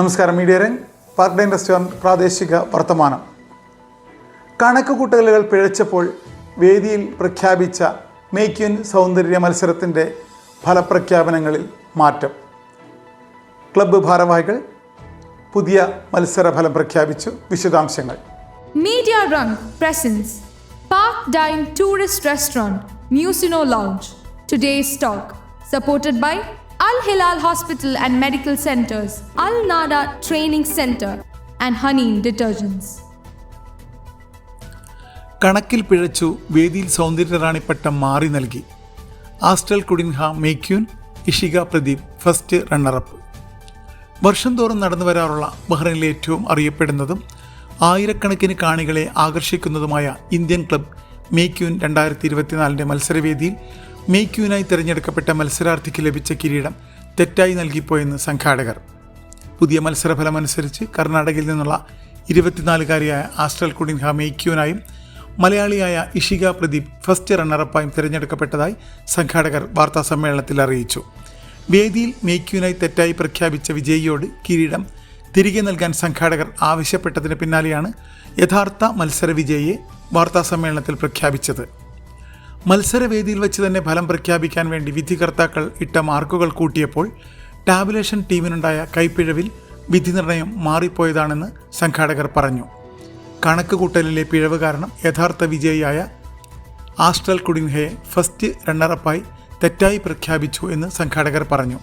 നമസ്കാരം media Rang park dine restaurant പ്രാദേശിക വർത്തമാനം. കണക്ക് കൂട്ടലുകൾ പിഴച്ചപ്പോൾ വേദിയിൽ പ്രഖ്യാപിച്ച മേക്ക് ഇൻ സൗന്ദര്യ മത്സരത്തിന്റെ ഫലപ്രഖ്യാപനങ്ങളിൽ മാറ്റം. ക്ലബ്ബ് ഭാരവാഹികൾ പുതിയ മത്സര ഫലം പ്രഖ്യാപിച്ചു. വിശദാംശങ്ങൾ. Media rang presence. Park dine tourist restaurant museno lounge. Today stock. Supported by Al Hilal Hospital and Medical Centers, Al Nada Training Center, and Honey Detergents. കണക്കിൽ പിഴച്ചു വേദിയിൽ സൗന്ദര്യറാണിപ്പട്ടം മാറി നൽകി Astel Coutinho May Queen Ishika Pradeep first runner up വർഷം തോറും നടന്നു വരാറുള്ള ബഹ്റൈനിലെ ഏറ്റവും അറിയപ്പെടുന്നതും ആയിരക്കണക്കിന് കാണികളെ ആകർഷിക്കുന്നതുമായ ഇന്ത്യൻ ക്ലബ് മേക്യൂൻ രണ്ടായിരത്തി ഇരുപത്തിനാലിന്റെ മത്സരവേദിയിൽ മേക്യൂനായി തിരഞ്ഞെടുക്കപ്പെട്ട മത്സരാർത്ഥിക്ക് ലഭിച്ച കിരീടം തെറ്റായി നൽകിപ്പോയെന്ന് സംഘാടകർ. പുതിയ മത്സരഫലമനുസരിച്ച് കർണാടകയിൽ നിന്നുള്ള ഇരുപത്തിനാലുകാരിയായ ആസ്ട്രൽ കുഡിൻഹ മേക്യൂനായും മലയാളിയായ ഇഷിക പ്രദീപ് ഫസ്റ്റ് റണ്ണറപ്പായും തിരഞ്ഞെടുക്കപ്പെട്ടതായി സംഘാടകർ വാർത്താ സമ്മേളനത്തിൽ അറിയിച്ചു. വേദിയിൽ മേക്യൂനായി തെറ്റായി പ്രഖ്യാപിച്ച വിജയിയോട് കിരീടം തിരികെ നൽകാൻ സംഘാടകർ ആവശ്യപ്പെട്ടതിന് പിന്നാലെയാണ് യഥാർത്ഥ മത്സര വിജയിയെ വാർത്താ സമ്മേളനത്തിൽ പ്രഖ്യാപിച്ചത്. മത്സരവേദിയിൽ വെച്ച് തന്നെ ഫലം പ്രഖ്യാപിക്കാൻ വേണ്ടി വിധികർത്താക്കൾ ഇട്ട മാർക്കുകൾ കൂട്ടിയപ്പോൾ ടാബുലേഷൻ ടീമിനുണ്ടായ കൈപ്പിഴവിൽ വിധി നിർണയം മാറിപ്പോയതാണെന്ന് സംഘാടകർ പറഞ്ഞു. കണക്ക് കൂട്ടലിലെ പിഴവ് കാരണം യഥാർത്ഥ വിജയിയായ ആസ്ട്രൽ കുഡിൻഹയെ ഫസ്റ്റ് റണ്ണറപ്പായി തെറ്റായി പ്രഖ്യാപിച്ചു എന്ന് സംഘാടകർ പറഞ്ഞു.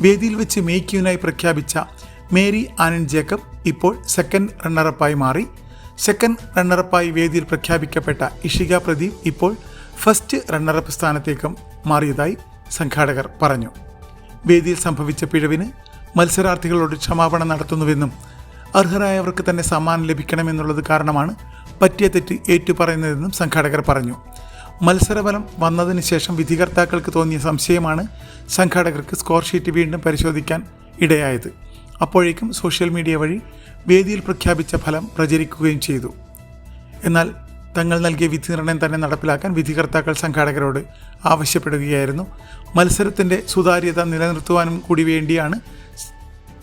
വേദിയിൽ വെച്ച് മേക്യൂനായി പ്രഖ്യാപിച്ച മേരി ആനന്ദ് ജേക്കബ് ഇപ്പോൾ സെക്കൻഡ് റണ്ണറപ്പായി മാറി. സെക്കൻഡ് റണ്ണറപ്പായി വേദിയിൽ പ്രഖ്യാപിക്കപ്പെട്ട ഇഷിക പ്രദീപ് ഇപ്പോൾ ഫസ്റ്റ് റണ്ണറപ്പ് സ്ഥാനത്തേക്കും മാറിയതായി സംഘാടകർ പറഞ്ഞു. വേദിയിൽ സംഭവിച്ച പിഴവിന് മത്സരാർത്ഥികളോട് ക്ഷമാപണം നടത്തുന്നുവെന്നും അർഹരായവർക്ക് തന്നെ സമ്മാനം ലഭിക്കണമെന്നുള്ളത് കാരണമാണ് പറ്റിയ തെറ്റ് ഏറ്റുപറയുന്നതെന്നും സംഘാടകർ പറഞ്ഞു. മത്സരഫലം വന്നതിന് ശേഷം വിധികർത്താക്കൾക്ക് തോന്നിയ സംശയമാണ് സംഘാടകർക്ക് സ്കോർ ഷീറ്റ് വീണ്ടും പരിശോധിക്കാൻ ഇടയായത്. അപ്പോഴേക്കും സോഷ്യൽ മീഡിയ വഴി വേദിയിൽ പ്രഖ്യാപിച്ച ഫലം പ്രചരിക്കുകയും ചെയ്തു. എന്നാൽ തങ്ങൾ നൽകിയ വിധി നിർണയം തന്നെ നടപ്പിലാക്കാൻ വിധികർത്താക്കൾ സംഘാടകരോട് ആവശ്യപ്പെടുകയായിരുന്നു. മത്സരത്തിന്റെ സുതാര്യത നിലനിർത്തുവാനും കൂടി വേണ്ടിയാണ്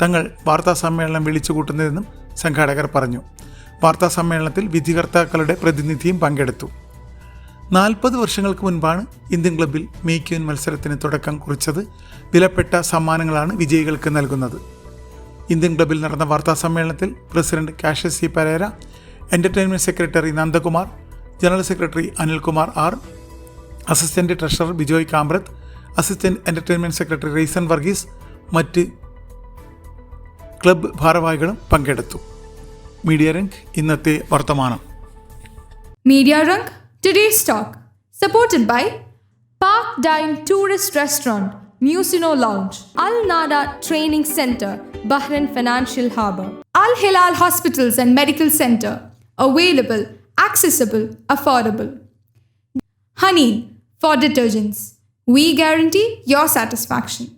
തങ്ങൾ വാർത്താ സമ്മേളനം വിളിച്ചു കൂട്ടുന്നതെന്നും സംഘാടകർ പറഞ്ഞു. വാർത്താ സമ്മേളനത്തിൽ വിധികർത്താക്കളുടെ പ്രതിനിധിയും പങ്കെടുത്തു. നാൽപ്പത് വർഷങ്ങൾക്ക് മുൻപാണ് ഇന്ത്യൻ ക്ലബിൽ മേക്യൂൻ മത്സരത്തിന് തുടക്കം കുറിച്ചത്. വിലപ്പെട്ട സമ്മാനങ്ങളാണ് വിജയികൾക്ക് നൽകുന്നത്. ഇന്ത്യൻ ക്ലബിൽ നടന്ന വാർത്താ സമ്മേളനത്തിൽ president Cassius C Pereira entertainment secretary Nandakumar general secretary Anilkumar R assistant treasurer Bijoy Kamrath assistant entertainment secretary Reason Varghese മറ്റ് ക്ലബ് ഭാരവാഹികളും പങ്കെടുത്തു. മീഡിയ റംഗ് ഇന്നത്തെ വർത്തമാനം. Media rang today stock supported by park dine tourist restaurant museno lounge Al Nada training centre Bahrain financial harbour Al Hilal hospitals and medical centre available, accessible, affordable. Honey for detergents. We guarantee your satisfaction.